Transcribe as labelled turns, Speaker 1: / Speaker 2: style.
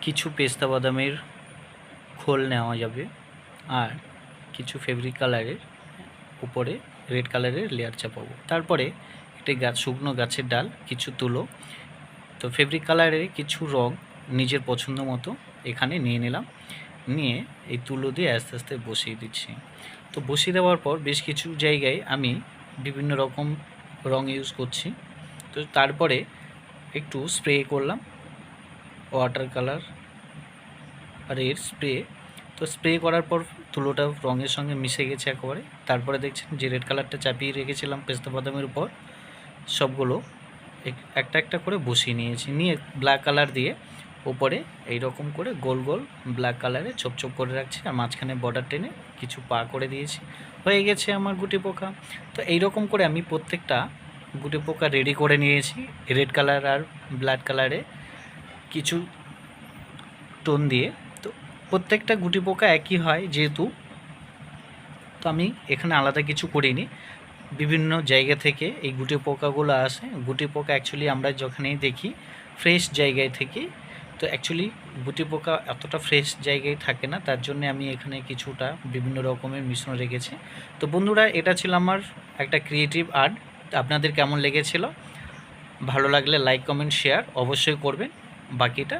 Speaker 1: কিছু পেস্তা বাদামের খোল নেওয়া যাবে আর কিছু ফেব্রিক কালারের উপরে রেড কালারের লেয়ার চাপাবো। তারপরে একটি গাছ শুকনো গাছের ডাল, কিছু তুলো। তো ফেব্রিক কালারের কিছু রং নিজের পছন্দ মতো এখানে নিয়ে নিলাম। নিয়ে এই তুলো দিয়ে আস্তে আস্তে বসিয়ে দিচ্ছি। তো বসিয়ে দেওয়ার পর বেশ কিছু জায়গায় আমি বিভিন্ন রকম রং ইউজ করছি। তো তারপরে একটু স্প্রে করলাম। ওয়াটার কালার আর এর স্প্রে তো স্প্রে করার পর তুলোটা রঙের সঙ্গে মিশে গেছে একেবারে। তারপরে দেখছেন যে রেড কালারটা চাপিয়ে রেখেছিলাম পেস্তা বাদামের উপর। সবগুলো এক- একটা একটা করে বসিয়ে নিয়েছি। নিয়ে ব্ল্যাক কালার দিয়ে ওপরে এই রকম করে গোল গোল ব্ল্যাক কালারে ছোপ ছোপ করে রাখছি আর মাঝখানে বর্ডার টেনে কিছু পা করে দিয়েছি। হয়ে গেছে আমার গুটি পোকা। তো এই রকম করে আমি প্রত্যেকটা গুটি পোকা রেডি করে নিয়েছি। রেড কালার আর ব্ল্যাক কালারে কিছু টোন দিয়ে, তো প্রত্যেকটা গুটি পোকা একই হয় যেহেতু, তো আমি এখানে আলাদা কিছু করিনি। বিভিন্ন জায়গা থেকে এই গুটি পোকাগুলো আসে। গুটি পোকা অ্যাকচুয়ালি আমরা যখনই দেখি ফ্রেশ জায়গায় থেকে, তো অ্যাকচুয়ালি গুটি পোকা এতটা ফ্রেশ জায়গায় থাকে না, তার জন্য আমি এখানে কিছুটা বিভিন্ন রকমের মিশ্রণ রেখেছি। তো বন্ধুরা, এটা ছিল আমার একটা ক্রিয়েটিভ আর্ট আপনাদের কেমন লেগেছিল? ভালো লাগলে লাইক কমেন্ট শেয়ার অবশ্যই করবেন। বাকিটা